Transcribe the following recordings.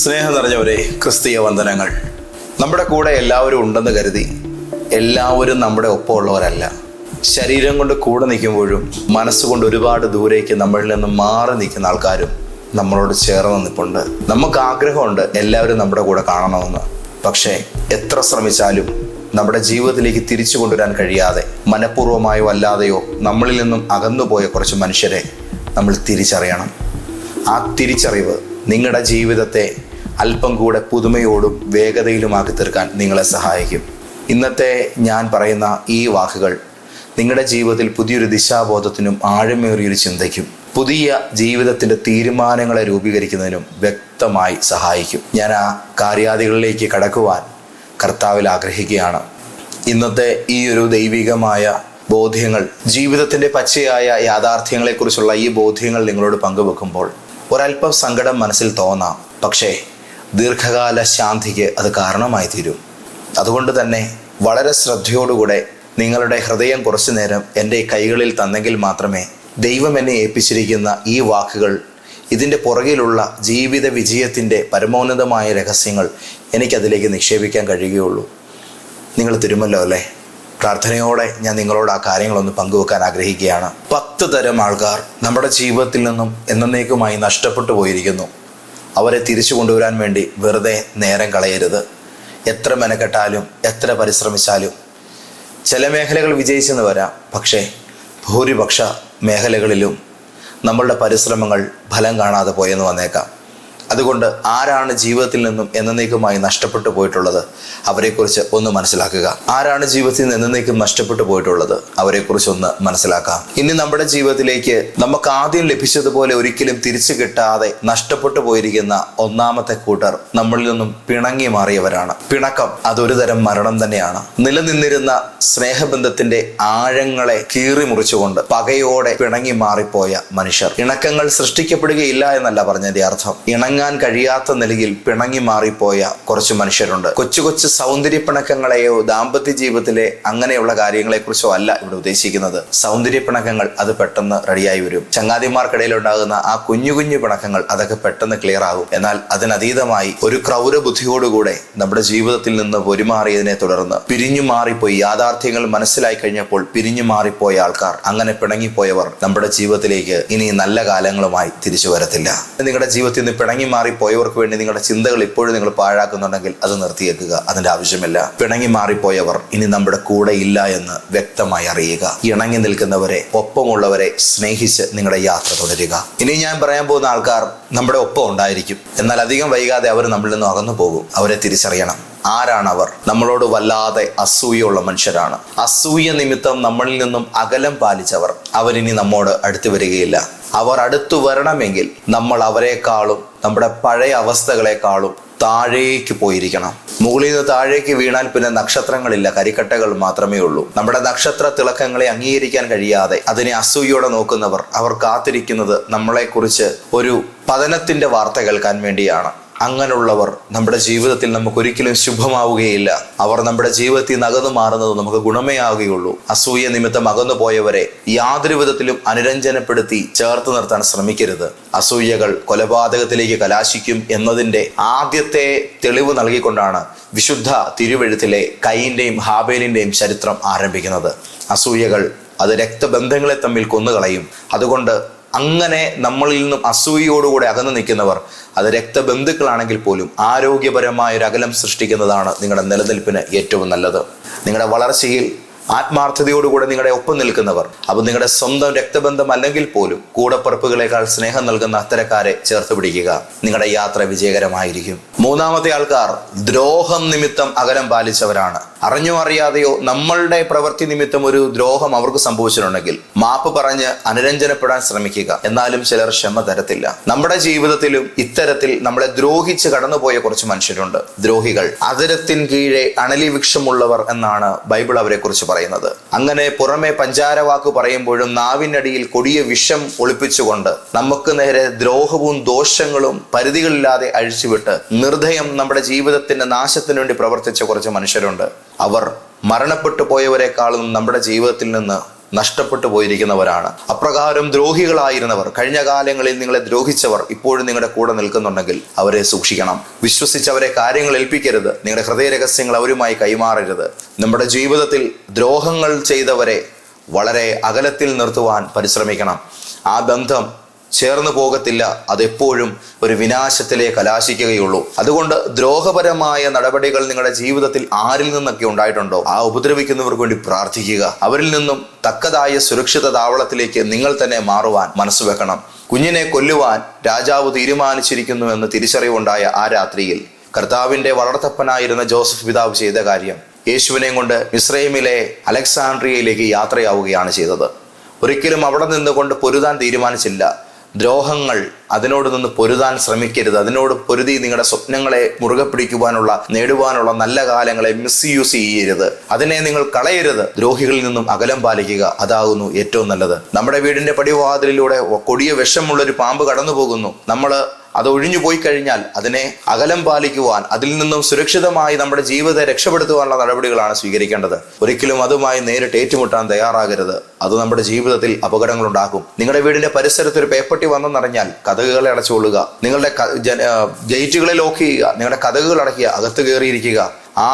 സ്നേഹം നിറഞ്ഞവരെ ക്രിസ്തീയ വന്ദനങ്ങൾ. നമ്മുടെ കൂടെ എല്ലാവരും ഉണ്ടെന്ന് കരുതി എല്ലാവരും നമ്മുടെ ഒപ്പമുള്ളവരല്ല. ശരീരം കൊണ്ട് കൂടെ നിൽക്കുമ്പോഴും മനസ്സുകൊണ്ട് ഒരുപാട് ദൂരേക്ക് നമ്മളിൽ നിന്ന് മാറി നിൽക്കുന്ന ആൾക്കാരും നമ്മളോട് ചേർന്ന് നിൽപ്പുണ്ട് നമുക്ക് ആഗ്രഹമുണ്ട് എല്ലാവരും നമ്മുടെ കൂടെ കാണണമെന്ന്. പക്ഷേ എത്ര ശ്രമിച്ചാലും നമ്മുടെ ജീവിതത്തിലേക്ക് തിരിച്ചു കൊണ്ടുവരാൻ കഴിയാതെ മനഃപൂർവമായോ അല്ലാതെയോ നമ്മളിൽ നിന്നും അകന്നുപോയ കുറച്ച് മനുഷ്യരെ നമ്മൾ തിരിച്ചറിയണം. ആ തിരിച്ചറിവ് നിങ്ങളുടെ ജീവിതത്തെ അല്പം കൂടെ പുതുമയോടും വേഗതയിലുമാക്കി തീർക്കാൻ നിങ്ങളെ സഹായിക്കും. ഇന്നത്തെ ഞാൻ പറയുന്ന ഈ വാക്കുകൾ നിങ്ങളുടെ ജീവിതത്തിൽ പുതിയൊരു ദിശാബോധത്തിനും ആഴമേറിയൊരു ചിന്തയ്ക്കും പുതിയ ജീവിതത്തിന്റെ തീരുമാനങ്ങളെ രൂപീകരിക്കുന്നതിനും വ്യക്തമായി സഹായിക്കും. ഞാൻ ആ കാര്യാദികളിലേക്ക് കടക്കുവാൻ കർത്താവിൽ ആഗ്രഹിക്കുകയാണ്. ഇന്നത്തെ ഈ ഒരു ദൈവികമായ ബോധ്യങ്ങൾ ജീവിതത്തിന്റെ പച്ചയായ യാഥാർത്ഥ്യങ്ങളെക്കുറിച്ചുള്ള ഈ ബോധ്യങ്ങൾ നിങ്ങളോട് പങ്കുവെക്കുമ്പോൾ ഒരല്പം സങ്കടം മനസ്സിൽ തോന്നാം. പക്ഷേ ദീർഘകാല ശാന്തിക്ക് അത് കാരണമായി തീരും അതുകൊണ്ട് തന്നെ വളരെ ശ്രദ്ധയോടുകൂടെ നിങ്ങളുടെ ഹൃദയം കുറച്ചു നേരം എന്റെ കൈകളിൽ തന്നെങ്കിൽ മാത്രമേ ദൈവം എന്നെ ഏൽപ്പിച്ചിരിക്കുന്ന ഈ വാക്കുകൾ ഇതിന്റെ പുറകിലുള്ള ജീവിത വിജയത്തിന്റെ പരമോന്നതമായ രഹസ്യങ്ങൾ എനിക്കതിലേക്ക് നിക്ഷേപിക്കാൻ കഴിയുകയുള്ളൂ. നിങ്ങൾ തിരുമല്ലോ അല്ലേ? പ്രാർത്ഥനയോടെ ഞാൻ നിങ്ങളോട് ആ കാര്യങ്ങളൊന്ന് പങ്കുവെക്കാൻ ആഗ്രഹിക്കുകയാണ്. പത്ത് തരം ആൾക്കാർ നമ്മുടെ ജീവിതത്തിൽ നിന്നും എന്നേക്കുമായി നഷ്ടപ്പെട്ടു പോയിരിക്കുന്നു. അവരെ തിരിച്ചു കൊണ്ടുവരാൻ വേണ്ടി വെറുതെ നേരം കളയരുത്. എത്ര മെനക്കെട്ടാലും എത്ര പരിശ്രമിച്ചാലും. ചില മേഖലകൾ വിജയിച്ചെന്ന് വരാം പക്ഷേ ഭൂരിപക്ഷ മേഖലകളിലും നമ്മളുടെ പരിശ്രമങ്ങൾ ഫലം കാണാതെ പോയെന്ന് വന്നേക്കാം. അതുകൊണ്ട് ആരാണ് ജീവിതത്തിൽ നിന്നും എന്നേക്കുമായി നഷ്ടപ്പെട്ടു പോയിട്ടുള്ളത്? അവരെക്കുറിച്ച് ഒന്ന് മനസ്സിലാക്കുക. ആരാണ് ജീവിതത്തിൽ നിന്ന് എന്നേക്കും നഷ്ടപ്പെട്ടു പോയിട്ടുള്ളത്? അവരെക്കുറിച്ച് ഒന്ന് മനസ്സിലാക്കാം. ഇനി നമ്മുടെ ജീവിതത്തിലേക്ക് നമുക്ക് ആദ്യം ലഭിച്ചതുപോലെ ഒരിക്കലും തിരിച്ചു കിട്ടാതെ നഷ്ടപ്പെട്ടു പോയിരിക്കുന്ന ഒന്നാമത്തെ കൂട്ടർ നമ്മളിൽ നിന്നും പിണങ്ങി മാറിയവരാണ്. പിണക്കം അതൊരു തരം മരണം തന്നെയാണ്. നിലനിന്നിരുന്ന സ്നേഹബന്ധത്തിന്റെ ആഴങ്ങളെ കീറി മുറിച്ചുകൊണ്ട് പകയോടെ പിണങ്ങി മാറിപ്പോയ മനുഷ്യർ. ഇണക്കങ്ങൾ സൃഷ്ടിക്കപ്പെടുകയില്ല എന്നല്ല പറഞ്ഞതിന്റെ അർത്ഥം. ഇണങ്ങാൻ കഴിയാത്ത നിലയിൽ പിണങ്ങി മാറിപ്പോയ കുറച്ച് മനുഷ്യരുണ്ട്. കൊച്ചു കൊച്ചു സൗന്ദര്യ പിണക്കങ്ങളെയോ ദാമ്പത്യ ജീവിതത്തിലെ അങ്ങനെയുള്ള കാര്യങ്ങളെക്കുറിച്ചോ അല്ല ഇവിടെ ഉദ്ദേശിക്കുന്നത്. സൗന്ദര്യ പിണക്കങ്ങൾ അത് പെട്ടെന്ന് റെഡിയായി വരും. ചങ്ങാതിമാർക്കിടയിൽ ഉണ്ടാകുന്ന ആ കുഞ്ഞു കുഞ്ഞു പിണക്കങ്ങൾ അതൊക്കെ പെട്ടെന്ന് ക്ലിയർ ആകും. എന്നാൽ അതിനതീതമായി ഒരു ക്രൗര ബുദ്ധിയോടുകൂടെ നമ്മുടെ ജീവിതത്തിൽ നിന്ന് പൊരുമാറിയതിനെ തുടർന്ന് പിരിഞ്ഞു മാറിപ്പോയി യാഥാർത്ഥ്യങ്ങൾ മനസ്സിലായി കഴിഞ്ഞപ്പോൾ പിരിഞ്ഞു മാറിപ്പോയ ആൾക്കാർ അങ്ങനെ പിണങ്ങിപ്പോയവർ നമ്മുടെ ജീവിതത്തിലേക്ക് ഇനി നല്ല കാലങ്ങളുമായി തിരിച്ചു വരത്തില്ല. നിങ്ങളുടെ ജീവിതത്തിൽ നിന്ന് പിണങ്ങി മാറിപ്പോയവർക്ക് വേണ്ടി നിങ്ങളുടെ ചിന്തകൾ ഇപ്പോഴും നിങ്ങൾ പാഴാക്കുന്നുണ്ടെങ്കിൽ അത് നിർത്തിയേക്കുക. അതിന്റെ ആവശ്യമില്ല. പിണങ്ങി മാറിപ്പോയവർ ഇനി നമ്മുടെ കൂടെ ഇല്ല എന്ന് വ്യക്തമായി അറിയുക. ഇണങ്ങി നിൽക്കുന്നവരെ ഒപ്പമുള്ളവരെ സ്നേഹിച്ച് നിങ്ങളുടെ യാത്ര തുടരുക. ഇനി ഞാൻ പറയാൻ പോകുന്ന ആൾക്കാർ നമ്മുടെ ഒപ്പം ഉണ്ടായിരിക്കും. എന്നാൽ അധികം വൈകാതെ അവർ നമ്മളിൽ നിന്ന് അകന്നു പോകും. അവരെ തിരിച്ചറിയണം. ആരാണവർ? നമ്മളോട് വല്ലാതെ അസൂയുള്ള മനുഷ്യരാണ്. അസൂയ നിമിത്തം നമ്മളിൽ നിന്നും അകലം പാലിച്ചവർ. അവരിനി നമ്മോട് അടുത്തു വരികയില്ല. അവർ അടുത്തു വരണമെങ്കിൽ നമ്മൾ അവരെക്കാളും നമ്മുടെ പഴയ അവസ്ഥകളെക്കാളും താഴേക്ക് പോയിരിക്കണം. മുകളിൽ നിന്ന് താഴേക്ക് വീണാൽ പിന്നെ നക്ഷത്രങ്ങളില്ല കരിക്കട്ടകൾ മാത്രമേ ഉള്ളൂ. നമ്മുടെ നക്ഷത്ര തിളക്കങ്ങളെ അംഗീകരിക്കാൻ കഴിയാതെ അതിനെ അസൂയോടെ നോക്കുന്നവർ അവർ കാത്തിരിക്കുന്നത് നമ്മളെക്കുറിച്ച് ഒരു പതനത്തിന്റെ വാർത്ത കേൾക്കാൻ വേണ്ടിയാണ്. അങ്ങനെയുള്ളവർ നമ്മുടെ ജീവിതത്തിൽ നമുക്ക് ഒരിക്കലും ശുഭമാവുകയില്ല. അവർ നമ്മുടെ ജീവിതത്തിൽ നിന്ന് അകന്നു മാറുന്നത് നമുക്ക് ഗുണമേ ആവുകയുള്ളൂ. അസൂയ നിമിത്തം അകന്നു പോയവരെ യാതൊരു വിധത്തിലും അനുരഞ്ജനപ്പെടുത്തി ചേർത്ത് നിർത്താൻ ശ്രമിക്കരുത്. അസൂയകൾ കൊലപാതകത്തിലേക്ക് കലാശിക്കും എന്നതിന്റെ ആദ്യത്തെ തെളിവ് നൽകിക്കൊണ്ടാണ് വിശുദ്ധ തിരുവെഴുത്തിലെ കൈയിന്റെയും ഹാബേലിന്റെയും ചരിത്രം ആരംഭിക്കുന്നത്. അസൂയകൾ അത് രക്തബന്ധങ്ങളെ തമ്മിൽ കൊന്നുകളയും. അതുകൊണ്ട് അങ്ങനെ നമ്മളിൽ നിന്നും അസൂയയോടുകൂടെ അകന്നു നിൽക്കുന്നവർ അത് രക്തബന്ധുക്കളാണെങ്കിൽ പോലും ആരോഗ്യപരമായ ഒരു അകലം സൃഷ്ടിക്കുന്നതാണ് നിങ്ങളുടെ നിലനിൽപ്പിന് ഏറ്റവും നല്ലത്. നിങ്ങളുടെ വളർച്ചയിൽ ആത്മാർത്ഥതയോടുകൂടെ നിങ്ങളുടെ ഒപ്പം നിൽക്കുന്നവർ അപ്പോൾ നിങ്ങളുടെ സ്വന്തം രക്തബന്ധം അല്ലെങ്കിൽ പോലും കൂടപ്പറപ്പുകളെക്കാൾ സ്നേഹം നൽകുന്ന അത്തരക്കാരെ ചേർത്ത് പിടിക്കുക. നിങ്ങളുടെ യാത്ര വിജയകരമായിരിക്കും. മൂന്നാമത്തെ ആൾക്കാർ ദ്രോഹം നിമിത്തം അകലം പാലിച്ചവരാണ്. അറിഞ്ഞോ അറിയാതെയോ നമ്മളുടെ പ്രവൃത്തി നിമിത്തം ഒരു ദ്രോഹം അവർക്ക് സംഭവിച്ചിട്ടുണ്ടെങ്കിൽ മാപ്പ് പറഞ്ഞ് അനുരഞ്ജനപ്പെടാൻ ശ്രമിക്കുക. എന്നാലും ചിലർ ക്ഷമ തരത്തില്ല. നമ്മുടെ ജീവിതത്തിലും ഇത്തരത്തിൽ നമ്മളെ ദ്രോഹിച്ച് കടന്നുപോയ കുറച്ച് മനുഷ്യരുണ്ട്. ദ്രോഹികൾ. അതിരത്തിൻ കീഴെ അണലി വൃക്ഷമുള്ളവർ എന്നാണ് ബൈബിൾ അവരെ കുറിച്ച് പറയുന്നത്. അങ്ങനെ പുറമെ പഞ്ചാരവാക്ക് പറയുമ്പോഴും നാവിനടിയിൽ കൊടിയ വിഷം ഒളിപ്പിച്ചുകൊണ്ട് നമുക്ക് നേരെ ദ്രോഹവും ദോഷങ്ങളും പരിധികളില്ലാതെ അഴിച്ചുവിട്ട് നിർദ്ദയം നമ്മുടെ ജീവിതത്തിന്റെ നാശത്തിനു വേണ്ടി പ്രവർത്തിച്ച കുറച്ച് മനുഷ്യരുണ്ട്. അവർ മരണപ്പെട്ടു പോയവരെക്കാളും നമ്മുടെ ജീവിതത്തിൽ നിന്ന് നഷ്ടപ്പെട്ടു പോയിരിക്കുന്നവരാണ്. അപ്രകാരം ദ്രോഹികളായിരുന്നവർ കഴിഞ്ഞ കാലങ്ങളിൽ നിങ്ങളെ ദ്രോഹിച്ചവർ ഇപ്പോഴും നിങ്ങളുടെ കൂടെ നിൽക്കുന്നുണ്ടെങ്കിൽ അവരെ സൂക്ഷിക്കണം. വിശ്വസിച്ചവരെ കാര്യങ്ങൾ ഏൽപ്പിക്കരുത്. നിങ്ങളുടെ ഹൃദയ രഹസ്യങ്ങൾ അവരുമായി കൈമാറരുത്. നമ്മുടെ ജീവിതത്തിൽ ദ്രോഹങ്ങൾ ചെയ്തവരെ വളരെ അകലത്തിൽ നിർത്തുവാൻ പരിശ്രമിക്കണം. ആ ബന്ധം ചേർന്ന് പോകത്തില്ല. അതെപ്പോഴും ഒരു വിനാശത്തിലേക്ക് കലാശിക്കുകയുള്ളൂ. അതുകൊണ്ട് ദ്രോഹപരമായ നടപടികൾ നിങ്ങളുടെ ജീവിതത്തിൽ ആരിൽ നിന്നൊക്കെ ഉണ്ടായിട്ടുണ്ടോ? ആ ഉപദ്രവിക്കുന്നവർക്ക് വേണ്ടി പ്രാർത്ഥിക്കുക. അവരിൽ നിന്നും തക്കതായ സുരക്ഷിത താവളത്തിലേക്ക് നിങ്ങൾ തന്നെ മാറുവാൻ മനസ്സ് വെക്കണം. കുഞ്ഞിനെ കൊല്ലുവാൻ രാജാവ് തീരുമാനിച്ചിരിക്കുന്നു എന്ന് തിരിച്ചറിവുണ്ടായ ആ രാത്രിയിൽ കർത്താവിന്റെ വളർത്തപ്പനായിരുന്ന ജോസഫ് പിതാവ് ചെയ്ത കാര്യം യേശുവിനെയും കൊണ്ട് ഇസ്രൈമിലെ അലക്സാണ്ട്രിയയിലേക്ക് യാത്രയാവുകയാണ് ചെയ്തത്. ഒരിക്കലും അവിടെ നിന്നുകൊണ്ട് പൊരുതാൻ തീരുമാനിച്ചില്ല. ദ്രോഹങ്ങൾ അതിനോട് നിന്ന് പൊരുതാൻ ശ്രമിക്കരുത്. അതിനോട് പൊരുതി നിങ്ങളുടെ സ്വപ്നങ്ങളെ മുറുകെ പിടിക്കുവാനുള്ള നേടുവാനുള്ള നല്ല കാലങ്ങളെ മിസ്യൂസ് ചെയ്യരുത്. അതിനെ നിങ്ങൾ കളയരുത്. ദ്രോഹികളിൽ നിന്നും അകലം പാലിക്കുക. അതാകുന്നു ഏറ്റവും നല്ലത്. നമ്മുടെ വീടിന്റെ പടിവാതിലിലൂടെ കൊടിയ വിഷമുള്ള ഒരു പാമ്പ് കടന്നു പോകുന്നു നമ്മൾ അത് ഒഴിഞ്ഞു പോയി കഴിഞ്ഞാൽ അതിനെ അകലം പാലിക്കുവാൻ അതിൽ നിന്നും സുരക്ഷിതമായി നമ്മുടെ ജീവിതത്തെ രക്ഷപ്പെടുത്തുവാനുള്ള നടപടികളാണ് സ്വീകരിക്കേണ്ടത്. ഒരിക്കലും അതുമായി നേരിട്ട് ഏറ്റുമുട്ടാൻ തയ്യാറാകരുത്. അത് നമ്മുടെ ജീവിതത്തിൽ അപകടങ്ങൾ ഉണ്ടാക്കും നിങ്ങളുടെ വീടിന്റെ പരിസരത്ത് ഒരു പേപ്പട്ടി വന്നെന്നറിഞ്ഞാൽ കഥകുകളെ അടച്ചുകൊള്ളുക. നിങ്ങളുടെ ഗേറ്റുകളെ ലോക്ക് ചെയ്യുക. നിങ്ങളുടെ കഥകുകൾ അടയ്ക്കുക. അകത്ത് കയറിയിരിക്കുക. ആ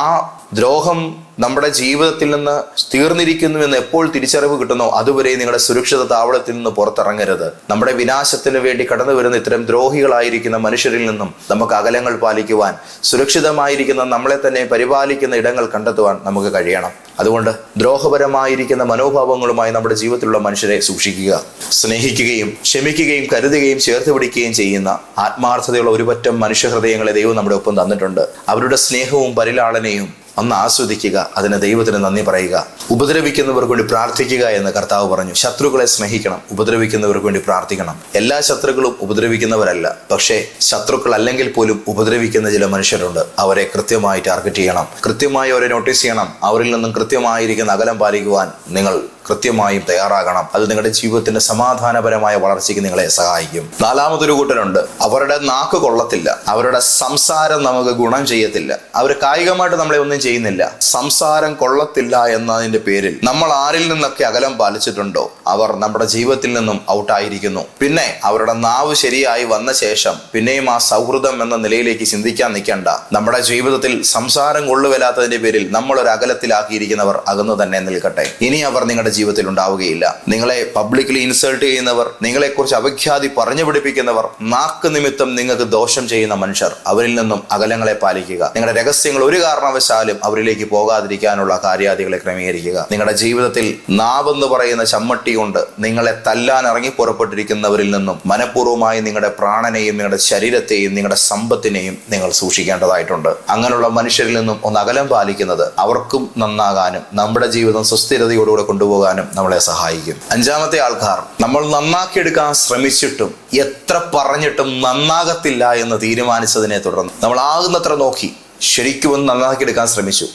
ദ്രോഹം നമ്മുടെ ജീവിതത്തിൽ നിന്ന് തീർന്നിരിക്കുന്നു എന്ന് എപ്പോൾ തിരിച്ചറിവ് കിട്ടുന്നോ അതുവരെ നിങ്ങളുടെ സുരക്ഷിത താവളത്തിൽ നിന്ന് പുറത്തിറങ്ങരുത്. നമ്മുടെ വിനാശത്തിന് വേണ്ടി കടന്നു വരുന്ന ഇത്തരം ദ്രോഹികളായിരിക്കുന്ന മനുഷ്യരിൽ നിന്നും നമുക്ക് അകലങ്ങൾ പാലിക്കുവാൻ സുരക്ഷിതമായിരിക്കുന്ന നമ്മളെ തന്നെ പരിപാലിക്കുന്ന ഇടങ്ങൾ കണ്ടെത്തുവാൻ നമുക്ക് കഴിയണം. അതുകൊണ്ട് ദ്രോഹപരമായിരിക്കുന്ന മനോഭാവങ്ങളുമായി നമ്മുടെ ജീവിതത്തിലുള്ള മനുഷ്യരെ സൂക്ഷിക്കുക സ്നേഹിക്കുകയും ക്ഷമിക്കുകയും കരുതുകയും ചേർത്ത് പിടിക്കുകയും ചെയ്യുന്ന ആത്മാർത്ഥതയുള്ള ഒരുപറ്റം മനുഷ്യഹൃദയങ്ങളെ ദൈവം നമ്മുടെ ഒപ്പം തന്നിട്ടുണ്ട്. അവരുടെ സ്നേഹവും പരിലാളനയും ഒന്ന് ആസ്വദിക്കുക അതിന് ദൈവത്തിന് നന്ദി പറയുക. ഉപദ്രവിക്കുന്നവർക്ക് വേണ്ടി പ്രാർത്ഥിക്കുക എന്ന് കർത്താവ് പറഞ്ഞു. ശത്രുക്കളെ സ്നേഹിക്കണം ഉപദ്രവിക്കുന്നവർക്ക് വേണ്ടി പ്രാർത്ഥിക്കണം. എല്ലാ ശത്രുക്കളും ഉപദ്രവിക്കുന്നവരല്ല. പക്ഷേ ശത്രുക്കൾ അല്ലെങ്കിൽ പോലും ഉപദ്രവിക്കുന്ന ചില മനുഷ്യരുണ്ട്. അവരെ കൃത്യമായി ടാർഗറ്റ് ചെയ്യണം. കൃത്യമായി അവരെ നോട്ടീസ് ചെയ്യണം. അവരിൽ നിന്നും കൃത്യമായിരിക്കുന്ന അകലം പാലിക്കുവാൻ നിങ്ങൾ കൃത്യമായും തയ്യാറാകണം. അത് നിങ്ങളുടെ ജീവിതത്തിന്റെ സമാധാനപരമായ വളർച്ചയ്ക്ക് നിങ്ങളെ സഹായിക്കും. നാലാമതൊരു കൂട്ടരുണ്ട്. അവരുടെ നാക്ക് കൊള്ളത്തില്ല. അവരുടെ സംസാരം നമുക്ക് ഗുണം ചെയ്യത്തില്ല. അവർ കായികമായിട്ട് നമ്മളെ ഒന്നും ചെയ്യുന്നില്ല. സംസാരം കൊള്ളത്തില്ല എന്നതിന്റെ പേരിൽ നമ്മൾ ആരിൽ നിന്നൊക്കെ അകലം പാലിച്ചിട്ടുണ്ടോ? അവർ നമ്മുടെ ജീവിതത്തിൽ നിന്നും ഔട്ടായിരിക്കുന്നു. പിന്നെ അവരുടെ നാവ് ശരിയായി വന്ന ശേഷം പിന്നെയും ആ സൗഹൃദം എന്ന നിലയിലേക്ക് ചിന്തിക്കാൻ നിൽക്കേണ്ട. നമ്മുടെ ജീവിതത്തിൽ സംസാരം കൊള്ളുവല്ലാത്തതിന്റെ പേരിൽ നമ്മൾ ഒരു അകലത്തിലാക്കിയിരിക്കുന്നവർ അകന്നു തന്നെ നിൽക്കട്ടെ. ഇനി അവർ നിങ്ങളുടെ ജീവിതത്തിൽ ഉണ്ടാവുകയില്ല നിങ്ങളെ പബ്ലിക്കലി ഇൻസൾട്ട് ചെയ്യുന്നവർ നിങ്ങളെക്കുറിച്ച് അപഖ്യാതി പറഞ്ഞു പിടിപ്പിക്കുന്നവർ നാക്ക് നിമിത്തം നിങ്ങൾക്ക് ദോഷം ചെയ്യുന്ന മനുഷ്യർ അവരിൽ നിന്നും അകലങ്ങളെ പാലിക്കുക. നിങ്ങളുടെ രഹസ്യങ്ങൾ ഒരു കാരണവശാലും അവരിലേക്ക് പോകാതിരിക്കാനുള്ള കാര്യാദികളെ ക്രമീകരിക്കുക. നിങ്ങളുടെ ജീവിതത്തിൽ നാവെന്ന് പറയുന്ന ചമ്മട്ടി കൊണ്ട് നിങ്ങളെ തല്ലാൻ ഇറങ്ങി പുറപ്പെട്ടിരിക്കുന്നവരിൽ നിന്നും മനഃപൂർവമായി നിങ്ങളുടെ പ്രാണനെയും നിങ്ങളുടെ ശരീരത്തെയും നിങ്ങളുടെ സമ്പത്തിനെയും നിങ്ങൾ സൂക്ഷിക്കേണ്ടതായിട്ടുണ്ട്. അങ്ങനെയുള്ള മനുഷ്യരിൽ നിന്നും ഒന്ന് അകലം പാലിക്കുന്നത് അവർക്കും നന്നാകാനും നമ്മുടെ ജീവിതം സുസ്ഥിരതയോടുകൂടെ കൊണ്ടുപോകാനും നമ്മളെ സഹായിക്കും. അഞ്ചാമത്തെ ആൾക്കാർ നമ്മൾ നന്നാക്കിയെടുക്കാൻ ശ്രമിച്ചിട്ടും എത്ര പറഞ്ഞിട്ടും നന്നാകത്തില്ല എന്ന് തീരുമാനിച്ചതിനെ തുടർന്ന് നമ്മൾ ആകുന്നത്ര നോക്കി ശരിക്കും ഒന്ന് നന്നാക്കിയെടുക്കാൻ ശ്രമിച്ചു.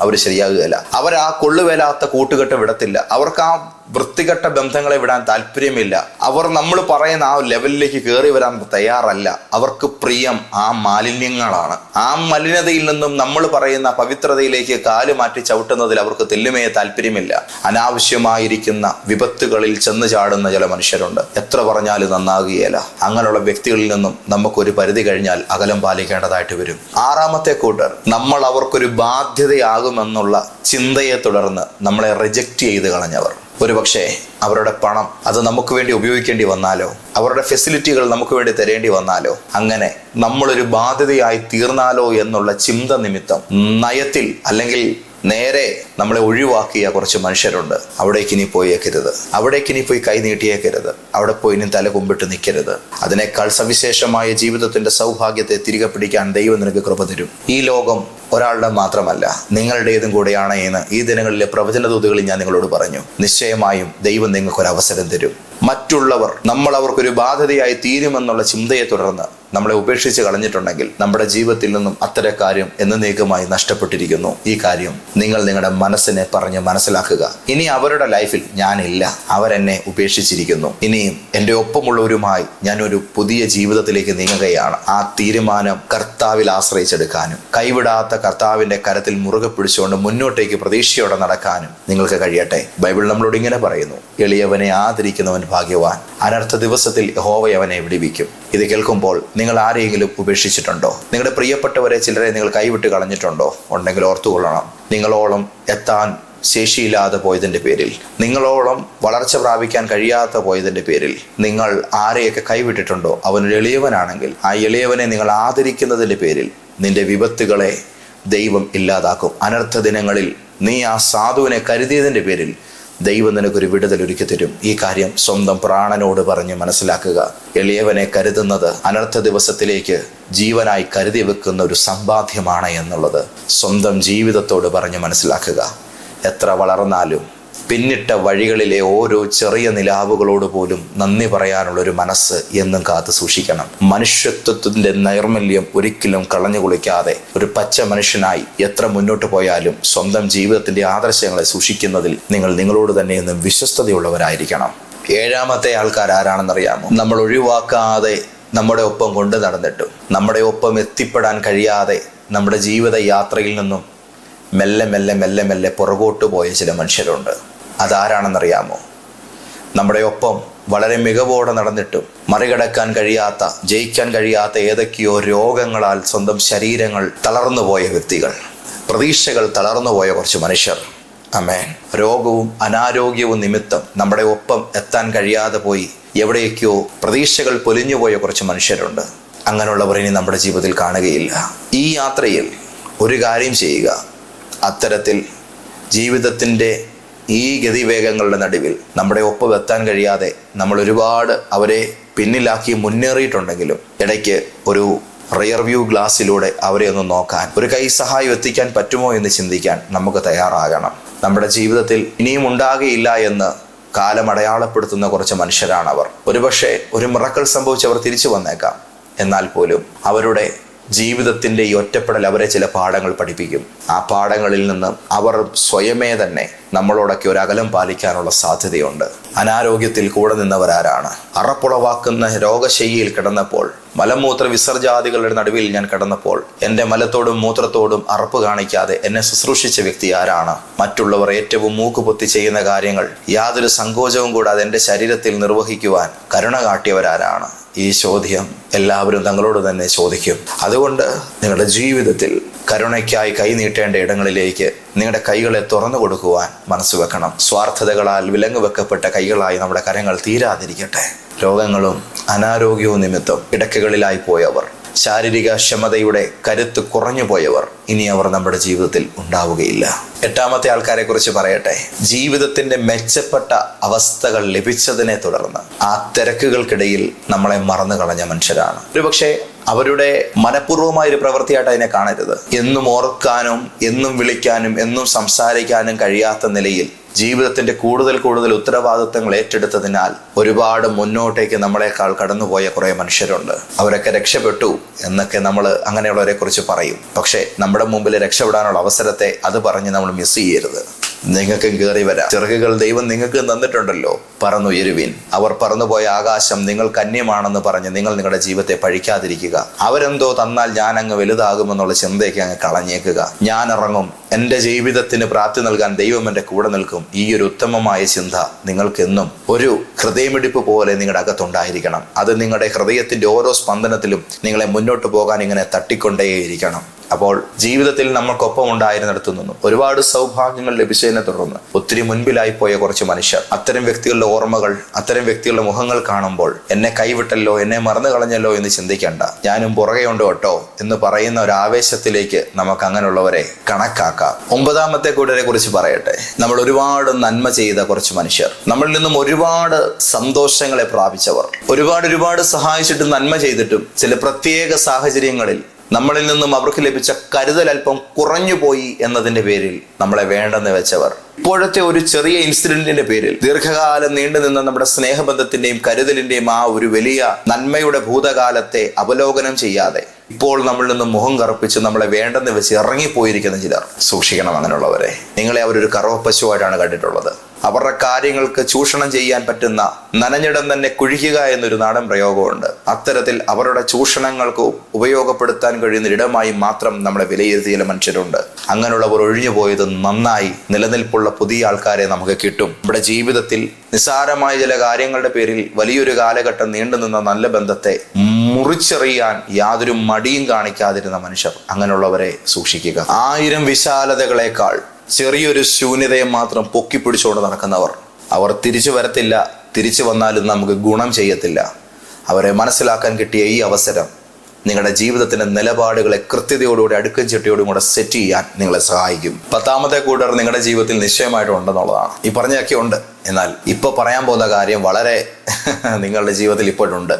അവർ ശരിയാകുകയില്ല. അവർ ആ കൊള്ളുവേലാത്ത കൂട്ടുകെട്ട് വിടത്തില്ല. അവർക്ക് ആ വൃത്തികെട്ട ബന്ധങ്ങളെ വിടാൻ താല്പര്യമില്ല. അവർ നമ്മൾ പറയുന്ന ആ ലെവലിലേക്ക് കയറി വരാൻ തയ്യാറല്ല. അവർക്ക് പ്രിയം ആ മാലിന്യങ്ങളാണ്. ആ മലിനതയിൽ നിന്നും നമ്മൾ പറയുന്ന പവിത്രതയിലേക്ക് കാൽ മാറ്റി ചവിട്ടുന്നതിൽ അവർക്ക് തെല്ലുമേ താല്പര്യമില്ല. അനാവശ്യമായിരിക്കുന്ന വിപത്തുകളിൽ ചെന്ന് ചാടുന്ന ചില മനുഷ്യരുണ്ട്. എത്ര പറഞ്ഞാലും നന്നാകുകയില്ല. അങ്ങനെയുള്ള വ്യക്തികളിൽ നിന്നും നമുക്കൊരു പരിധി കഴിഞ്ഞാൽ അകലം പാലിക്കേണ്ടതായിട്ട് വരും. ആറാമത്തെ കൂട്ടർ നമ്മൾ അവർക്കൊരു ബാധ്യതയാകുമെന്നുള്ള ചിന്തയെ തുടർന്ന് നമ്മളെ റിജക്റ്റ് ചെയ്ത് കളഞ്ഞവർ. ഒരുപക്ഷെ അവരുടെ പണം അത് നമുക്ക് വേണ്ടി ഉപയോഗിക്കേണ്ടി വന്നാലോ അവരുടെ ഫെസിലിറ്റികൾ നമുക്ക് വേണ്ടി തരേണ്ടി വന്നാലോ അങ്ങനെ നമ്മളൊരു ബാധ്യതയായി തീർന്നാലോ എന്നുള്ള ചിന്ത നിമിത്തം നയത്തിൽ അല്ലെങ്കിൽ നേരെ നമ്മളെ ഒഴിവാക്കിയ കുറച്ച് മനുഷ്യരുണ്ട്. അവിടേക്ക് ഇനി പോയേക്കരുത്. അവിടേക്ക് ഇനി പോയി കൈ നീട്ടിയേക്കരുത്. അവിടെ പോയി ഇനി തല കുമ്പിട്ട് നിൽക്കരുത്. അതിനേക്കാൾ സവിശേഷമായ ജീവിതത്തിന്റെ സൗഭാഗ്യത്തെ തിരികെ പിടിക്കാൻ ദൈവം നിനക്ക് കൃപ തരും. ഈ ലോകം ഒരാളുടെ മാത്രമല്ല നിങ്ങളുടേതും കൂടെയാണ് എന്ന് ഈ ദിനങ്ങളിലെ പ്രവചന ദൂതുകളിൽ ഞാൻ നിങ്ങളോട് പറഞ്ഞു. നിശ്ചയമായും ദൈവം നിങ്ങൾക്ക് ഒരു അവസരം തരും. മറ്റുള്ളവർ നമ്മൾ അവർക്കൊരു ബാധ്യതയായി തീരുമെന്നുള്ള ചിന്തയെ തുടർന്ന് നമ്മളെ ഉപേക്ഷിച്ച് കളഞ്ഞിട്ടുണ്ടെങ്കിൽ നമ്മുടെ ജീവിതത്തിൽ നിന്നും അത്തരക്കാര്യം എന്നേക്കുമായി നഷ്ടപ്പെട്ടിരിക്കുന്നു. ഈ കാര്യം നിങ്ങൾ നിങ്ങളുടെ മനസ്സിനെ പറഞ്ഞ് മനസ്സിലാക്കുക. ഇനി അവരുടെ ലൈഫിൽ ഞാനില്ല. അവരെന്നെ ഉപേക്ഷിച്ചിരിക്കുന്നു. ഇനിയും എന്റെ ഒപ്പമുള്ളവരുമായി ഞാനൊരു പുതിയ ജീവിതത്തിലേക്ക് നീങ്ങുകയാണ്. ആ തീരുമാനം കർത്താവിൽ ആശ്രയിച്ചെടുക്കാനും കൈവിടാത്ത കർത്താവിന്റെ കരത്തിൽ മുറുകെ പിടിച്ചുകൊണ്ട് മുന്നോട്ടേക്ക് പ്രതീക്ഷയോടെ നടക്കാനും നിങ്ങൾക്ക് കഴിയട്ടെ. ബൈബിൾ നമ്മളോട് ഇങ്ങനെ പറയുന്നു. എളിയവനെ ആദരിക്കുന്നവൻ ഭാഗ്യവാൻ. അനർത്ഥ ദിവസത്തിൽ ഹോവയവനെ വിടിവിക്കും. ഇത് കേൾക്കുമ്പോൾ നിങ്ങൾ ആരെയെങ്കിലും ഉപേക്ഷിച്ചിട്ടുണ്ടോ? നിങ്ങളുടെ പ്രിയപ്പെട്ടവരെ ചിലരെ നിങ്ങൾ കൈവിട്ട് കളഞ്ഞിട്ടുണ്ടോ? ഉണ്ടെങ്കിൽ ഓർത്തുകൊള്ളണം. നിങ്ങളോളം എത്താൻ ശേഷിയില്ലാതെ പോയതിന്റെ പേരിൽ. നിങ്ങളോളം വളർച്ച പ്രാപിക്കാൻ കഴിയാത്ത പോയതിന്റെ പേരിൽ. നിങ്ങൾ ആരെയൊക്കെ കൈവിട്ടിട്ടുണ്ടോ? അവനൊരു എളിയവനാണെങ്കിൽ ആ എളിയവനെ നിങ്ങൾ ആദരിക്കുന്നതിന്റെ പേരിൽ നിന്റെ വിപത്തുകളെ ദൈവം ഇല്ലാതാക്കും. അനർത്ഥ ദിനങ്ങളിൽ നീ ആ സാധുവിനെ കരുതിയതിന്റെ പേരിൽ ദൈവം നിനക്കൊരു വിടുതൽ ഒരുക്കി തരും. ഈ കാര്യം സ്വന്തം പ്രാണനോട് പറഞ്ഞ് മനസ്സിലാക്കുക. എളിയവനെ കരുതുന്നത് അനർത്ഥ ദിവസത്തിലേക്ക് ജീവനായി കരുതി വെക്കുന്ന ഒരു സമ്പാദ്യമാണ് എന്നുള്ളത്. സ്വന്തം ജീവിതത്തോട് പറഞ്ഞ് മനസ്സിലാക്കുക. എത്ര വളർന്നാലും പിന്നിട്ട വഴികളിലെ ഓരോ ചെറിയ നിലാവുകളോട് പോലും നന്ദി പറയാനുള്ള ഒരു മനസ്സ് എന്നും കാത്തു സൂക്ഷിക്കണം. മനുഷ്യത്വത്തിന്റെ നൈർമല്യം ഒരിക്കലും കളഞ്ഞു കുളിക്കാതെ ഒരു പച്ച മനുഷ്യനായി എത്ര മുന്നോട്ട് പോയാലും സ്വന്തം ജീവിതത്തിന്റെ ആദർശങ്ങളെ സൂക്ഷിക്കുന്നതിൽ നിങ്ങൾ നിങ്ങളോട് തന്നെ എന്നും വിശ്വസ്തതയുള്ളവരായിരിക്കണം. ഏഴാമത്തെ ആൾക്കാർ ആരാണെന്നറിയാമോ? നമ്മൾ ഒഴിവാക്കാതെ നമ്മുടെ ഒപ്പം കൊണ്ടു നടന്നിട്ടും നമ്മുടെ ഒപ്പം എത്തിപ്പെടാൻ കഴിയാതെ നമ്മുടെ ജീവിത യാത്രയിൽ നിന്നും മെല്ലെ മെല്ലെ മെല്ലെ മെല്ലെ പുറകോട്ട് പോയ ചില മനുഷ്യരുണ്ട്. അതാരാണെന്നറിയാമോ? നമ്മുടെ ഒപ്പം വളരെ മികവോടെ നടന്നിട്ടും മറികടക്കാൻ കഴിയാത്ത ജയിക്കാൻ കഴിയാത്ത ഏതൊക്കെയോ രോഗങ്ങളാൽ സ്വന്തം ശരീരങ്ങൾ തളർന്നുപോയ വ്യക്തികൾ. പ്രതീക്ഷകൾ തളർന്നുപോയ കുറച്ച് മനുഷ്യർ. അമേൻ രോഗവും അനാരോഗ്യവും നിമിത്തം നമ്മുടെ ഒപ്പം എത്താൻ കഴിയാതെ പോയി എവിടെയൊക്കെയോ പ്രതീക്ഷകൾ പൊലിഞ്ഞുപോയ കുറച്ച് മനുഷ്യരുണ്ട്. അങ്ങനെയുള്ളവർ ഇനി നമ്മുടെ ജീവിതത്തിൽ കാണുകയില്ല. ഈ യാത്രയിൽ ഒരു കാര്യം ചെയ്യുക. അത്തരത്തിൽ ജീവിതത്തിന്റെ ഈ ഗതിവേഗങ്ങളുടെ നടുവിൽ നമ്മുടെ ഒപ്പം എത്താൻ കഴിയാതെ നമ്മൾ ഒരുപാട് അവരെ പിന്നിലാക്കി മുന്നേറിയിട്ടുണ്ടെങ്കിലും ഇടയ്ക്ക് ഒരു റിയർ വ്യൂ ഗ്ലാസ്സിലൂടെ അവരെ ഒന്ന് നോക്കാൻ ഒരു കൈ സഹായം എത്തിക്കാൻ പറ്റുമോ എന്ന് ചിന്തിക്കാൻ നമുക്ക് തയ്യാറാകണം. നമ്മുടെ ജീവിതത്തിൽ ഇനിയും ഉണ്ടാകുകയില്ല എന്ന് കാലം അടയാളപ്പെടുത്തുന്ന കുറച്ച് മനുഷ്യരാണ് അവർ ഒരുപക്ഷെ ഒരു മിറക്കൾ സംഭവിച്ചവർ തിരിച്ചു വന്നേക്കാം. എന്നാൽ പോലും അവരുടെ ജീവിതത്തിന്റെ ഈ ഒറ്റപ്പെടൽ അവരെ ചില പാഠങ്ങൾ പഠിപ്പിക്കും. ആ പാഠങ്ങളിൽ നിന്ന് അവർ സ്വയമേ തന്നെ നമ്മളോടൊക്കെ ഒരു അകലം പാലിക്കാനുള്ള സാധ്യതയുണ്ട്. അനാരോഗ്യത്തിൽ കൂടെ നിന്നവരാരാണ്. അറപ്പുളവാക്കുന്ന രോഗശൈലിയിൽ കിടന്നപ്പോൾ മലമൂത്ര വിസർജാദികളുടെ നടുവിൽ ഞാൻ കിടന്നപ്പോൾ എന്റെ മലത്തോടും മൂത്രത്തോടും അറപ്പ് കാണിക്കാതെ എന്നെ ശുശ്രൂഷിച്ച വ്യക്തി ആരാണ്? മറ്റുള്ളവർ ഏറ്റവും മൂക്കുപൊത്തി ചെയ്യുന്ന കാര്യങ്ങൾ യാതൊരു സങ്കോചവും കൂടാതെ എന്റെ ശരീരത്തിൽ നിർവഹിക്കുവാൻ കരുണ കാട്ടിയവരാരാണ്. ഈ ചോദ്യം എല്ലാവരും തങ്ങളോട് തന്നെ ചോദിക്കും. അതുകൊണ്ട് നിങ്ങളുടെ ജീവിതത്തിൽ കരുണയ്ക്കായി കൈനീട്ടേണ്ട ഇടങ്ങളിലേക്ക് നിങ്ങളുടെ കൈകളെ തുറന്നു കൊടുക്കുവാൻ മനസ്സ് വെക്കണം. സ്വാർത്ഥതകളാൽ വിലങ്ങ് വെക്കപ്പെട്ട കൈകളായി നമ്മുടെ കരങ്ങൾ തീരാതിരിക്കട്ടെ. രോഗങ്ങളും അനാരോഗ്യവും നിമിത്തം ഇടക്കുകളിലായി പോയവർ ശാരീരിക ക്ഷമതയുടെ കരുത്ത് കുറഞ്ഞു പോയവർ ഇനി അവർ നമ്മുടെ ജീവിതത്തിൽ ഉണ്ടാവുകയില്ല. എട്ടാമത്തെ ആൾക്കാരെ കുറിച്ച് പറയട്ടെ. ജീവിതത്തിന്റെ മെച്ചപ്പെട്ട അവസ്ഥകൾ ലഭിച്ചതിനെ തുടർന്ന് ആ തിരക്കുകൾക്കിടയിൽ നമ്മളെ മറന്നു കളഞ്ഞ മനുഷ്യരാണ്. ഒരുപക്ഷെ അവരുടെ മനഃപൂർവമായ ഒരു പ്രവൃത്തിയായിട്ട് അതിനെ കാണരുത്. എന്നും ഓർക്കാനും എന്നും വിളിക്കാനും എന്നും സംസാരിക്കാനും കഴിയാത്ത നിലയിൽ ജീവിതത്തിന്റെ കൂടുതൽ കൂടുതൽ ഉത്തരവാദിത്തങ്ങൾ ഏറ്റെടുത്തതിനാൽ ഒരുപാട് മുന്നോട്ടേക്ക് നമ്മളെക്കാൾ കടന്നുപോയ കുറേ മനുഷ്യരുണ്ട്. അവരൊക്കെ രക്ഷപ്പെട്ടു എന്നൊക്കെ നമ്മൾ അങ്ങനെയുള്ളവരെ കുറിച്ച് പറയും. പക്ഷേ നമ്മുടെ മുമ്പിൽ രക്ഷപ്പെടാനുള്ള അവസരത്തെ അത് പറഞ്ഞ് നമ്മൾ മിസ് ചെയ്യരുത്. നിങ്ങൾക്കും കയറി വരാം. ചിറകുകൾ ദൈവം നിങ്ങൾക്ക് തന്നിട്ടുണ്ടല്ലോ. പറന്നുയരുവിൻ അവർ പറന്നുപോയ ആകാശം നിങ്ങൾ കന്യമാണെന്ന് പറഞ്ഞ് നിങ്ങൾ നിങ്ങളുടെ ജീവിതത്തെ പഴിക്കാതിരിക്കുക. അവരെന്തോ തന്നാൽ ഞാൻ അങ്ങ് വലുതാകുമെന്നുള്ള ചിന്തയൊക്കെ അങ്ങ് കളഞ്ഞേക്കുക. ഞാൻ ഇറങ്ങും എന്റെ ജീവിതത്തിന് പ്രാപ്തി നൽകാൻ ദൈവം എന്റെ കൂടെ നിൽക്കും. ഈ ഒരു ഉത്തമമായ ചിന്ത നിങ്ങൾക്കെന്നും ഒരു ഹൃദയമിടിപ്പ് പോലെ നിങ്ങളുടെ അകത്തുണ്ടായിരിക്കണം. അത് നിങ്ങളുടെ ഹൃദയത്തിന്റെ ഓരോ സ്പന്ദനത്തിലും നിങ്ങളെ മുന്നോട്ട് പോകാൻ ഇങ്ങനെ തട്ടിക്കൊണ്ടേയിരിക്കണം. അപ്പോൾ ജീവിതത്തിൽ നമ്മൾക്കൊപ്പം ഉണ്ടായിരുന്നിടത്തു നിന്നും ഒരുപാട് സൗഭാഗ്യങ്ങൾ ലഭിച്ചതിനെ തുടർന്ന് ഒത്തിരി മുൻപിലായി പോയ കുറച്ച് മനുഷ്യർ. അത്തരം വ്യക്തികളുടെ ഓർമ്മകൾ അത്തരം വ്യക്തികളുടെ മുഖങ്ങൾ കാണുമ്പോൾ എന്നെ കൈവിട്ടല്ലോ എന്നെ മറന്നു കളഞ്ഞല്ലോ എന്ന് ചിന്തിക്കേണ്ട. ഞാനും പുറകെ ഉണ്ട് കേട്ടോ എന്ന് പറയുന്ന ഒരു ആവേശത്തിലേക്ക് നമുക്ക് അങ്ങനെയുള്ളവരെ കണക്കാക്കാം. ഒമ്പതാമത്തെ കൂട്ടരെ കുറിച്ച് പറയട്ടെ. നമ്മൾ ഒരുപാട് നന്മ ചെയ്ത കുറച്ച് മനുഷ്യർ. നമ്മളിൽ നിന്നും ഒരുപാട് സന്തോഷങ്ങളെ പ്രാപിച്ചവർ. ഒരുപാട് ഒരുപാട് സഹായിച്ചിട്ടും നന്മ ചെയ്തിട്ടും ചില പ്രത്യേക സാഹചര്യങ്ങളിൽ നമ്മളിൽ നിന്നും അവർക്ക് ലഭിച്ച കരുതൽ അല്പം കുറഞ്ഞു പോയി എന്നതിന്റെ പേരിൽ നമ്മളെ വേണ്ടെന്ന് വെച്ചവർ. ഇപ്പോഴത്തെ ഒരു ചെറിയ ഇൻസിഡന്റിന്റെ പേരിൽ ദീർഘകാലം നീണ്ടു നിന്ന നമ്മുടെ സ്നേഹബന്ധത്തിന്റെയും കരുതലിന്റെയും ആ ഒരു വലിയ നന്മയുടെ ഭൂതകാലത്തെ അവലോകനം ചെയ്യാതെ ഇപ്പോൾ നമ്മളിൽ നിന്ന് മുഖം കറുപ്പിച്ച് നമ്മളെ വേണ്ടെന്ന് വെച്ച് ഇറങ്ങിപ്പോയിരിക്കുന്ന ചിലർ. സൂക്ഷിക്കണം അങ്ങനെയുള്ളവരെ. നിങ്ങളെ അവരൊരു കറവപ്പശുവായിട്ടാണ് കണ്ടിട്ടുള്ളത്. അവരുടെ കാര്യങ്ങൾക്ക് ചൂഷണം ചെയ്യാൻ പറ്റുന്ന നനഞ്ഞിടം തന്നെ കുഴിക്കുക എന്നൊരു നാടൻ പ്രയോഗമുണ്ട്. അത്തരത്തിൽ അവരുടെ ചൂഷണങ്ങൾക്ക് ഉപയോഗപ്പെടുത്താൻ കഴിയുന്ന ഇടമായി മാത്രം നമ്മളെ വിലയിരുത്തിയ മനുഷ്യരുണ്ട്. അങ്ങനെയുള്ളവർ ഒഴിഞ്ഞു പോയത് നന്നായി നിലനിൽപ്പുള്ള പുതിയ ആൾക്കാരെ നമുക്ക് കിട്ടും. നമ്മുടെ ജീവിതത്തിൽ നിസ്സാരമായ ചില കാര്യങ്ങളുടെ പേരിൽ വലിയൊരു കാലഘട്ടം നീണ്ടു നിന്ന നല്ല ബന്ധത്തെ മുറിച്ചെറിയാൻ യാതൊരു മടിയും കാണിക്കാതിരുന്ന മനുഷ്യർ അങ്ങനെയുള്ളവരെ സൂക്ഷിക്കുക. ആയിരം വിശാലതകളെക്കാൾ ചെറിയൊരു ശൂന്യതയെ മാത്രം പൊക്കിപ്പിടിച്ചുകൊണ്ട് നടക്കുന്നവർ. അവർ തിരിച്ചു വരത്തില്ല. തിരിച്ചു വന്നാലും നമുക്ക് ഗുണം ചെയ്യത്തില്ല. അവരെ മനസ്സിലാക്കാൻ കിട്ടിയ ഈ അവസരം നിങ്ങളുടെ ജീവിതത്തിന്റെ നിലപാടുകളെ കൃത്യതയോടുകൂടി അടുക്കും ചിട്ടയോടും കൂടെ സെറ്റ് ചെയ്യാൻ നിങ്ങളെ സഹായിക്കും. പത്താമത്തെ കൂട്ടർ നിങ്ങളുടെ ജീവിതത്തിൽ നിശ്ചയമായിട്ടും ഉണ്ടെന്നുള്ളതാണ്. ഈ പറഞ്ഞൊക്കെ ഉണ്ട്. എന്നാൽ ഇപ്പൊ പറയാൻ പോകുന്ന കാര്യം വളരെ നിങ്ങളുടെ ജീവിതത്തിൽ ഇപ്പോഴുണ്ട്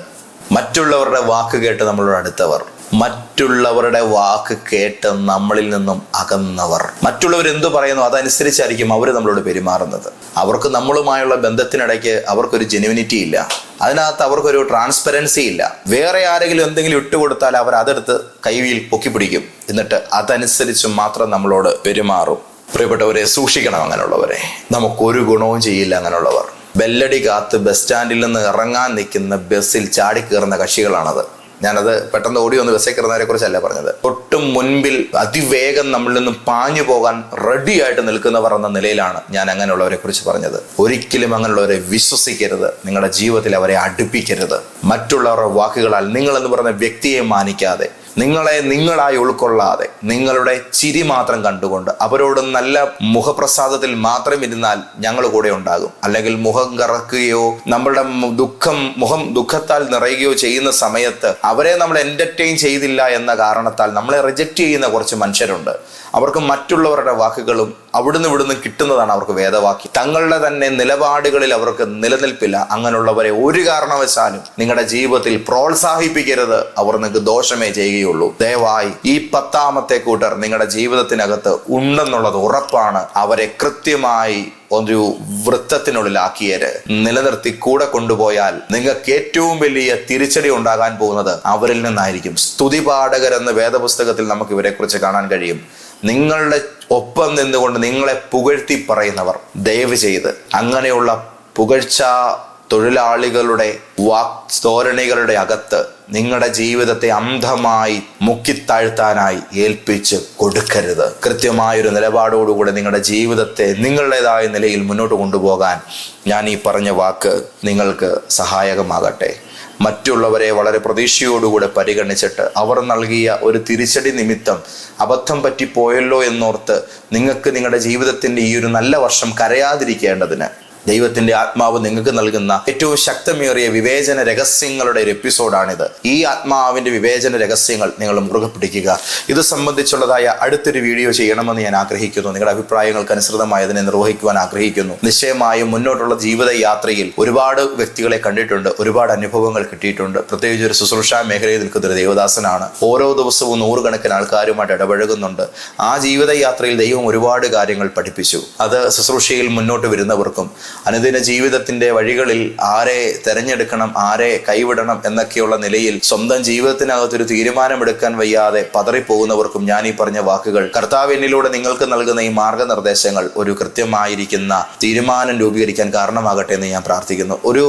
മറ്റുള്ളവരുടെ വാക്ക് കേട്ട് നമ്മളോട് അടുത്തവർ. മറ്റുള്ളവരുടെ വാക്ക് കേട്ട് നമ്മളിൽ നിന്നും അകന്നവർ. മറ്റുള്ളവർ എന്തു പറയുന്നു അതനുസരിച്ചായിരിക്കും അവർ നമ്മളോട് പെരുമാറുന്നത്. അവർക്ക് നമ്മളുമായുള്ള ബന്ധത്തിനിടയ്ക്ക് അവർക്കൊരു ജെനുവിനിറ്റി ഇല്ല. അതിനകത്ത് അവർക്കൊരു ട്രാൻസ്പെറൻസി ഇല്ല. വേറെ ആരെങ്കിലും എന്തെങ്കിലും ഇട്ടുകൊടുത്താൽ അവർ അതെടുത്ത് കൈവിയിൽ പൊക്കിപ്പിടിക്കും എന്നിട്ട് അതനുസരിച്ച് മാത്രം നമ്മളോട് പെരുമാറും. പ്രിയപ്പെട്ടവരെ സൂക്ഷിക്കണം അങ്ങനെയുള്ളവരെ. നമുക്കൊരു ഗുണവും ചെയ്യില്ല അങ്ങനെയുള്ളവർ. ബെല്ലടി കാത്ത് ബസ് സ്റ്റാൻഡിൽ നിന്ന് ഇറങ്ങാൻ നിൽക്കുന്ന ബസ്സിൽ ചാടിക്കേറുന്ന കക്ഷികളാണത്. ഞാനത് പെട്ടെന്ന് ഓടി വന്ന് ബസ്സിൽ കുറിച്ചല്ല പറഞ്ഞത്. ഒട്ടും മുൻപിൽ അതിവേഗം നമ്മളിൽ നിന്നും പാഞ്ഞു പോകാൻ റെഡി ആയിട്ട് നിൽക്കുന്നവർ എന്ന നിലയിലാണ് ഞാൻ അങ്ങനെയുള്ളവരെ കുറിച്ച് പറഞ്ഞത്. ഒരിക്കലും അങ്ങനെയുള്ളവരെ വിശ്വസിക്കരുത്. നിങ്ങളുടെ ജീവിതത്തിൽ അവരെ അടുപ്പിക്കരുത്. മറ്റുള്ളവരുടെ വാക്കുകളാൽ നിങ്ങൾ എന്ന് പറയുന്ന വ്യക്തിയെ മാനിക്കാതെ. നിങ്ങളെ നിങ്ങളായി ഉൾക്കൊള്ളാതെ നിങ്ങളുടെ ചിരി മാത്രം കണ്ടുകൊണ്ട് അവരോട് നല്ല മുഖപ്രസാദത്തിൽ മാത്രം ഇരുന്നാൽ ഞങ്ങൾ കൂടെ ഉണ്ടാകും. അല്ലെങ്കിൽ മുഖം കറക്കുകയോ നമ്മളുടെ ദുഃഖം മുഖം ദുഃഖത്താൽ നിറയുകയോ ചെയ്യുന്ന സമയത്ത് അവരെ നമ്മൾ എന്റർടൈൻ ചെയ്തില്ല എന്ന കാരണത്താൽ നമ്മളെ റിജക്റ്റ് ചെയ്യുന്ന കുറച്ച് മനുഷ്യരുണ്ട്. അവർക്ക് മറ്റുള്ളവരുടെ വാക്കുകളും അവിടുന്ന് ഇവിടുന്ന് കിട്ടുന്നതാണ് അവർക്ക് വേദവാക്യം. തങ്ങളുടെ തന്നെ നിലപാടുകളിൽ അവർക്ക് നിലനിൽപ്പില്ല. അങ്ങനെയുള്ളവരെ ഒരു കാരണവശാലും നിങ്ങളുടെ ജീവിതത്തിൽ പ്രോത്സാഹിപ്പിക്കരുത്. അവർ നിങ്ങൾക്ക് ദോഷമേ ചെയ്യുകയുള്ളൂ. ദയവായി ഈ പത്താമത്തെ കൂട്ടർ നിങ്ങളുടെ ജീവിതത്തിനകത്ത് ഉണ്ടെന്നുള്ളത് ഉറപ്പാണ്. അവരെ കൃത്യമായി ഒരു വൃത്തത്തിനുള്ളിലാക്കിയത്. നിലനിർത്തി കൂടെ കൊണ്ടുപോയാൽ നിങ്ങൾക്ക് ഏറ്റവും വലിയ തിരിച്ചടി ഉണ്ടാകാൻ പോകുന്നത് അവരിൽ നിന്നായിരിക്കും. സ്തുതിപാഠകർ എന്ന വേദപുസ്തകത്തിൽ നമുക്ക് ഇവരെ കുറിച്ച് കാണാൻ കഴിയും. നിങ്ങളുടെ ഒപ്പം നിന്നുകൊണ്ട് നിങ്ങളെ പുകഴ്ത്തി പറയുന്നവർ ദയവ് ചെയ്ത് അങ്ങനെയുള്ള പുകഴ്ച തൊഴിലാളികളുടെ വാക് ധോരണികളുടെ അകത്ത് നിങ്ങളുടെ ജീവിതത്തെ അന്ധമായി മുക്കിത്താഴ്ത്താനായി ഏൽപ്പിച്ച് കൊടുക്കരുത്. കൃത്യമായൊരു നിലപാടോടുകൂടി നിങ്ങളുടെ ജീവിതത്തെ നിങ്ങളുടേതായ നിലയിൽ മുന്നോട്ട് കൊണ്ടുപോകാൻ ഞാൻ ഈ പറഞ്ഞ വാക്ക് നിങ്ങൾക്ക് സഹായകമാകട്ടെ. മറ്റുള്ളവരെ വളരെ പ്രതീക്ഷയോടുകൂടെ പരിഗണിച്ചിട്ട് അവർ നൽകിയ ഒരു തിരിച്ചടി നിമിത്തം അബദ്ധം പറ്റിപ്പോയല്ലോ എന്നോർത്ത് നിങ്ങൾക്ക് നിങ്ങളുടെ ജീവിതത്തിന്റെ ഈ ഒരു നല്ല വർഷം കരയാതിരിക്കേണ്ടതിന് ദൈവത്തിന്റെ ആത്മാവ് നിങ്ങൾക്ക് നൽകുന്ന ഏറ്റവും ശക്തമേറിയ വിവേചന രഹസ്യങ്ങളുടെ ഒരു എപ്പിസോഡാണിത്. ഈ ആത്മാവിന്റെ വിവേചന രഹസ്യങ്ങൾ നിങ്ങൾ മുറുകെ പിടിക്കുക ഇത് സംബന്ധിച്ചുള്ളതായ അടുത്തൊരു വീഡിയോ ചെയ്യണമെന്ന് ഞാൻ ആഗ്രഹിക്കുന്നു. നിങ്ങളുടെ അഭിപ്രായങ്ങൾക്ക് അനുസൃതമായി അതിനെ നിർവഹിക്കുവാൻ ആഗ്രഹിക്കുന്നു. നിശ്ചയമായും മുന്നോട്ടുള്ള ജീവിത യാത്രയിൽ ഒരുപാട് വ്യക്തികളെ കണ്ടിട്ടുണ്ട്. ഒരുപാട് അനുഭവങ്ങൾ കിട്ടിയിട്ടുണ്ട്. പ്രത്യേകിച്ച് ഒരു ശുശ്രൂഷ മേഖലയിൽ നിൽക്കുന്ന ഒരു ദേവദാസനാണ്. ഓരോ ദിവസവും നൂറുകണക്കിന് ആൾക്കാരുമായിട്ട് ഇടപഴകുന്നുണ്ട്. ആ ജീവിതയാത്രയിൽ ദൈവം ഒരുപാട് കാര്യങ്ങൾ പഠിപ്പിച്ചു. അത് ശുശ്രൂഷയിൽ മുന്നോട്ട് വരുന്നവർക്കും അനുദിന ജീവിതത്തിന്റെ വഴികളിൽ ആരെ തെരഞ്ഞെടുക്കണം ആരെ കൈവിടണം എന്നൊക്കെയുള്ള നിലയിൽ സ്വന്തം ജീവിതത്തിനകത്തൊരു തീരുമാനമെടുക്കാൻ വയ്യാതെ പതറിപ്പോകുന്നവർക്കും ഞാൻ ഈ പറഞ്ഞ വാക്കുകൾ കർത്താവിനിലൂടെ നിങ്ങൾക്ക് നൽകുന്ന ഈ മാർഗനിർദ്ദേശങ്ങൾ ഒരു കൃത്യമായിരിക്കുന്ന തീരുമാനം രൂപീകരിക്കാൻ കാരണമാകട്ടെ എന്ന് ഞാൻ പ്രാർത്ഥിക്കുന്നു. ഒരു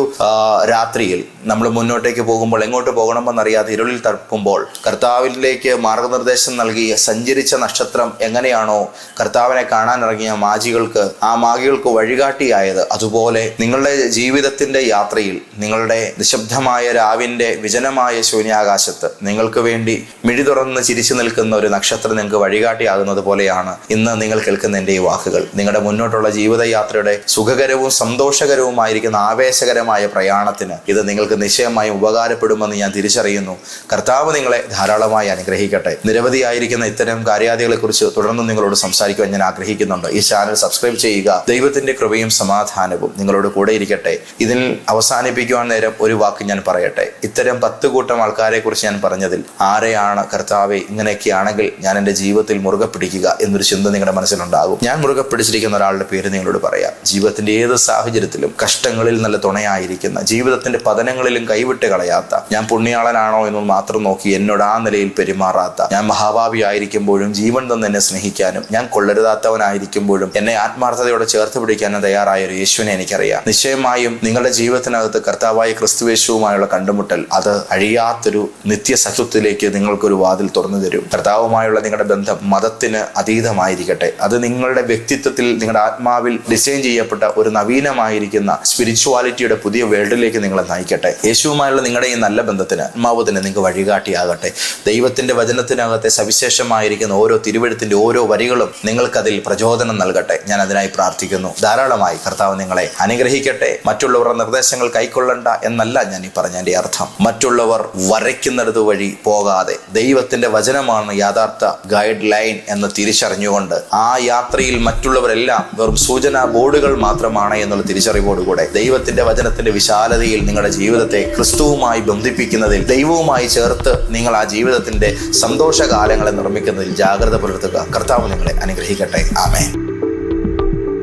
രാത്രിയിൽ നമ്മൾ മുന്നോട്ടേക്ക് പോകുമ്പോൾ എങ്ങോട്ട് പോകണമെന്നറിയാതെ ഇരുളിൽ തടുപ്പുമ്പോൾ കർത്താവിലേക്ക് മാർഗനിർദ്ദേശം നൽകി സഞ്ചരിച്ച നക്ഷത്രം എങ്ങനെയാണോ കർത്താവിനെ കാണാനിറങ്ങിയ മാജികൾക്ക് ആ മാഗികൾക്ക് വഴികാട്ടിയായത് അതുപോലെ നിങ്ങളുടെ ജീവിതത്തിന്റെ യാത്രയിൽ നിങ്ങളുടെ നിശബ്ദമായ രാവിന്റെ വിജനമായ ശൂന്യാകാശത്ത് നിങ്ങൾക്ക് വേണ്ടി മിഴി തുറന്ന് ചിരിച്ചു നിൽക്കുന്ന ഒരു നക്ഷത്രം നിങ്ങൾക്ക് വഴികാട്ടിയാകുന്നത് പോലെയാണ് ഇന്ന് നിങ്ങൾ കേൾക്കുന്ന എന്റെ ഈ വാക്കുകൾ. നിങ്ങളുടെ മുന്നോട്ടുള്ള ജീവിതയാത്രയുടെ സുഖകരവും സന്തോഷകരവുമായിരിക്കുന്ന ആവേശകരമായ പ്രയാണത്തിന് ഇത് നിങ്ങൾക്ക് നിശ്ചയമായും ഉപകാരപ്പെടുമെന്ന് ഞാൻ തിരിച്ചറിയുന്നു. കർത്താവ് നിങ്ങളെ ധാരാളമായി അനുഗ്രഹിക്കട്ടെ. നിരവധിയായിരിക്കുന്ന ഇത്തരം കാര്യാദികളെ കുറിച്ച് തുടർന്നും നിങ്ങളോട് സംസാരിക്കുവാൻ ഞാൻ ആഗ്രഹിക്കുന്നുണ്ട്. ഈ ചാനൽ സബ്സ്ക്രൈബ് ചെയ്യുക. ദൈവത്തിന്റെ കൃപയും സമാധാനം സമാധാനവും നിങ്ങളോട് കൂടെ ഇരിക്കട്ടെ. ഇതിൽ അവസാനിപ്പിക്കുവാൻ നേരം ഒരു വാക്ക് ഞാൻ പറയട്ടെ. ഇത്തരം പത്ത് കൂട്ടം ആൾക്കാരെ കുറിച്ച് ഞാൻ പറഞ്ഞതിൽ ആരെയാണ് കർത്താവെ ഇങ്ങനെയൊക്കെയാണെങ്കിൽ ഞാൻ എന്റെ ജീവിതത്തിൽ മുറുകെ പിടിക്കുക എന്നൊരു ചിന്ത നിങ്ങളുടെ മനസ്സിലുണ്ടാകും. ഞാൻ മുറുകെ പിടിച്ചിരിക്കുന്ന ഒരാളുടെ പേര് നിങ്ങളോട് പറയാം. ജീവിതത്തിന്റെ ഏത് സാഹചര്യത്തിലും കഷ്ടങ്ങളിൽ നല്ല തുണയായിരിക്കുന്ന ജീവിതത്തിന്റെ പതനങ്ങളിലും കൈവിട്ട് കളയാത്ത ഞാൻ പുണ്യാളനാണോ എന്ന് മാത്രം നോക്കി എന്നോട് ആ നിലയിൽ പെരുമാറാത്ത ഞാൻ മഹാഭാവി ആയിരിക്കുമ്പോഴും ജീവൻ തന്നെ എന്നെ സ്നേഹിക്കാനും ഞാൻ കൊള്ളരുതാത്തവനായിരിക്കുമ്പോഴും എന്നെ ആത്മാർത്ഥതയോടെ ചേർത്ത് പിടിക്കാനും തയ്യാറായ ഒരു യേശുവിനെ എനിക്കറിയാം. നിശ്ചയമായും നിങ്ങളുടെ ജീവിതത്തിനകത്ത് കർത്താവായ ക്രിസ്തുവേശുവുമായുള്ള കണ്ടുമുട്ടൽ അത് അഴിയാത്തൊരു നിത്യസത്വത്തിലേക്ക് നിങ്ങൾക്കൊരു വാതിൽ തുറന്നു തരും. കർത്താവുമായുള്ള നിങ്ങളുടെ ബന്ധം മതത്തിന് അതീതമായിരിക്കട്ടെ. അത് നിങ്ങളുടെ വ്യക്തിത്വത്തിൽ നിങ്ങളുടെ ആത്മാവിൽ ഡിസൈൻ ചെയ്യപ്പെട്ട ഒരു നവീനമായിരിക്കുന്ന സ്പിരിച്വാലിറ്റിയുടെ പുതിയ വേൾഡിലേക്ക് നിങ്ങളെ നയിക്കട്ടെ. യേശുവുമായുള്ള നിങ്ങളുടെ ഈ നല്ല ബന്ധത്തിന് ആത്മാവ് തന്നെ നിങ്ങൾക്ക് വഴികാട്ടിയാകട്ടെ. ദൈവത്തിന്റെ വചനത്തിനകത്തെ സവിശേഷമായിരിക്കുന്ന ഓരോ തിരുവഴുത്തിന്റെ ഓരോ വരികളും നിങ്ങൾക്കതിൽ പ്രചോദനം നൽകട്ടെ. ഞാൻ അതിനായി പ്രാർത്ഥിക്കുന്നു. ധാരാളമായി കർത്താവ് നിങ്ങളെ അനുഗ്രഹിക്കട്ടെ. മറ്റുള്ളവരുടെ നിർദ്ദേശങ്ങൾ കൈക്കൊള്ളണ്ട എന്നല്ല ഞാൻ ഈ പറഞ്ഞതിന്റെ അർത്ഥം. മറ്റുള്ളവർ വരയ്ക്കുന്നിടത്ത് വഴി പോകാതെ ദൈവത്തിന്റെ വചനമാണ് യഥാർത്ഥ ഗൈഡ് ലൈൻ എന്ന് തിരിച്ചറിഞ്ഞുകൊണ്ട് ആ യാത്രയിൽ മറ്റുള്ളവരെല്ലാം വെറും സൂചനാ ബോർഡുകൾ മാത്രമാണ് എന്നുള്ള തിരിച്ചറിവോടുകൂടെ ദൈവത്തിന്റെ വചനത്തിന്റെ വിശാലതയിൽ നിങ്ങളുടെ ജീവിതത്തെ ക്രിസ്തുവുമായി ബന്ധിപ്പിക്കുന്നതിൽ ദൈവവുമായി ചേർത്ത് നിങ്ങൾ ആ ജീവിതത്തിന്റെ സന്തോഷകാലങ്ങളെ നിർമ്മിക്കുന്നതിൽ ജാഗ്രത പുലർത്തുക. കർത്താവ് നിങ്ങളെ അനുഗ്രഹിക്കട്ടെ. ആമേ